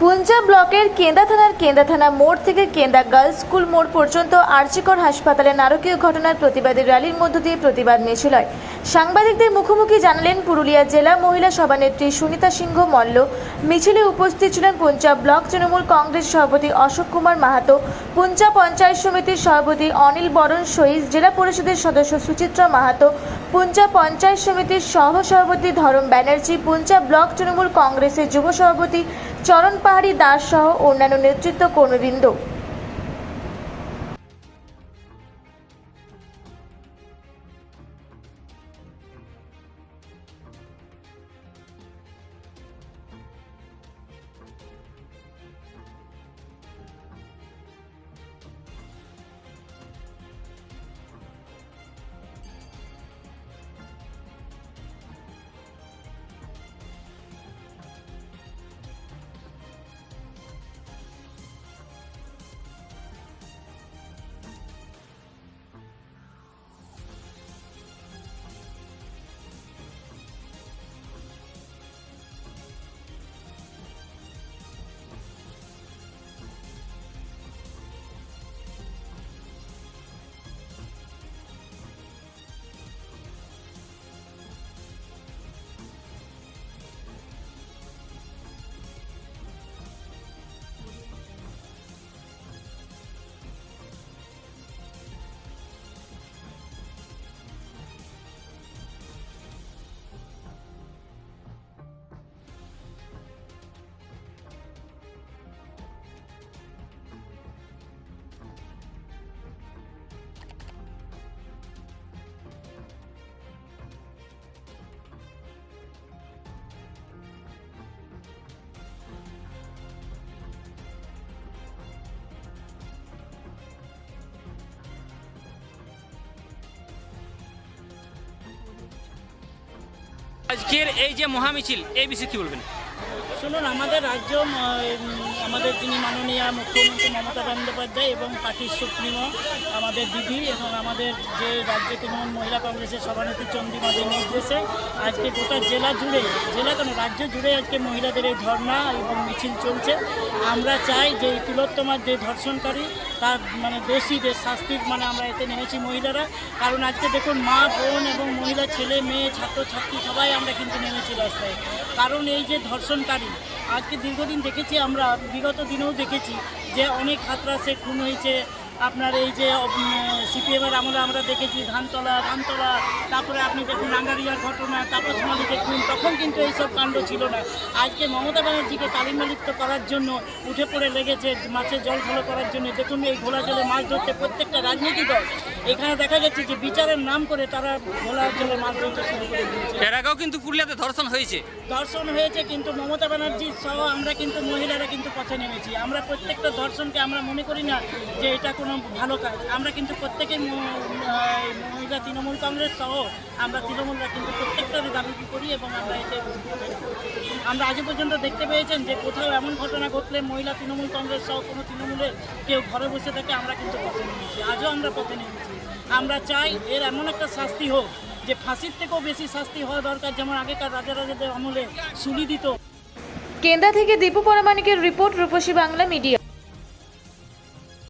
পুঞ্জা ব্লকের কেন্দা থানার কেন্দা থানা মোড় থেকে কেন্দা গার্লস স্কুল মোড় পর্যন্ত আর্চিকর হাসপাতালে নারকীয় ঘটনার প্রতিবাদী র্যালির মধ্য দিয়ে প্রতিবাদ মিছিল হয়। সাংবাদিকদের মুখোমুখি জানালেন পুরুলিয়া জেলা মহিলা সভানেত্রী সুনিতা সিংহ মল্ল। মিছিলে উপস্থিত ছিলেন পুঞ্জাব ব্লক তৃণমূল কংগ্রেস সভাপতি অশোক কুমার মাহাতো পুঞ্চা পঞ্চায়েত সমিতির সভাপতি অনিল বরণ সহিত জেলা পরিষদের সদস্য সুচিত্রা মাহাতো পুঞ্চা পঞ্চায়েত সমিতির সহ সভাপতি ধরম ব্যানার্জি পুঞ্চা ব্লক তৃণমূল কংগ্রেসের যুব সভাপতি চরণ পাহাড়ি দাস সহ অন্যান্য নেতৃত্ব কর্মবৃন্দ। আজকের এই যে মহামিছিল এই বিষয়ে কি বলবেন? শুনুন আমাদের রাজ্য আমাদের যিনি মাননীয় মুখ্যমন্ত্রী মমতা বন্দ্যোপাধ্যায় এবং পার্টির সুপ্রিমো, আমাদের দিদি এবং আমাদের যে রাজ্য তৃণমূল মহিলা কংগ্রেসের সভানেত্রী চন্দ্রিমাদের নির্দেশে আজকে গোটা জেলা জুড়ে, জেলা কেন, রাজ্য জুড়ে আজকে মহিলাদের এই ধর্ণা এবং মিছিল চলছে। আমরা চাই যে এই তিলোত্তমার যে ধর্ষণকারী তার মানে দোষীদের শাস্তির মানে আমরা এতে নেমেছি মহিলারা। কারণ আজকে দেখুন মা, বোন এবং মহিলা, ছেলে, মেয়ে, ছাত্রছাত্রী সবাই আমরা কিন্তু নেমেছি রাস্তায়। কারণ এই যে ধর্ষণকারী আজকে দীর্ঘদিন দেখেছি, আমরা বিগত দিনেও দেখেছি যে অনেক হাতরাসে খুন হয়েছে। আপনার এই যে সিপিএমের আমলে আমরা দেখেছি, ধানতলা ধানতলা, তারপরে আপনি দেখুন রাঙ্গারিয়ার ঘটনা, তাপস মালিকের খুন, তখন কিন্তু এইসব কাণ্ড ছিল না। আজকে মমতা ব্যানার্জিকে কালিমালিপ্ত করার জন্য উঠে পড়ে লেগেছে মাছের জল ভালো করার জন্য। দেখুন এই ঘোলা জলে মাছ ধরতে প্রত্যেকটা রাজনীতি দল এখানে দেখা যাচ্ছে যে বিচারের নাম করে তারা ঘোলা জলে মাছ ধরতে শুরু করে দিয়েছে। এর আগেও কিন্তু পুরুলিয়াতে ধর্ষণ হয়েছে। ধর্ষণ হয়েছে কিন্তু মমতা ব্যানার্জি সহ আমরা কিন্তু মহিলারা কিন্তু পথে নেমেছি। আমরা প্রত্যেকটা ধর্ষণকে আমরা মনে করি না যে এটা কোনো ভালো কাজ। আমরা কিন্তু প্রত্যেকেই মহিলা তৃণমূল কংগ্রেস সহ আমরা তৃণমূলরা কিন্তু প্রত্যেকটারই দাবি করি এবং আমরা এতে আমরা আজ পর্যন্ত দেখতে পেয়েছেন যে কোথাও এমন ঘটনা ঘটলে মহিলা তৃণমূল কংগ্রেস সহ কোনো তৃণমূলের কেউ ঘরে বসে থাকে আমরা কিন্তু পথে নেমেছি আজও আমরা পথে নেমেছি আমরা চাই এর এমন একটা শাস্তি হোক যে ফাঁসির থেকেও বেশি শাস্তি হওয়া দরকার, যেমন আগেকার রাজা রাজাদের আমলে সুলি দিত কেন্দ্রা থেকে দীপু পরামানিকের রিপোর্ট রূপসী বাংলা মিডিয়া।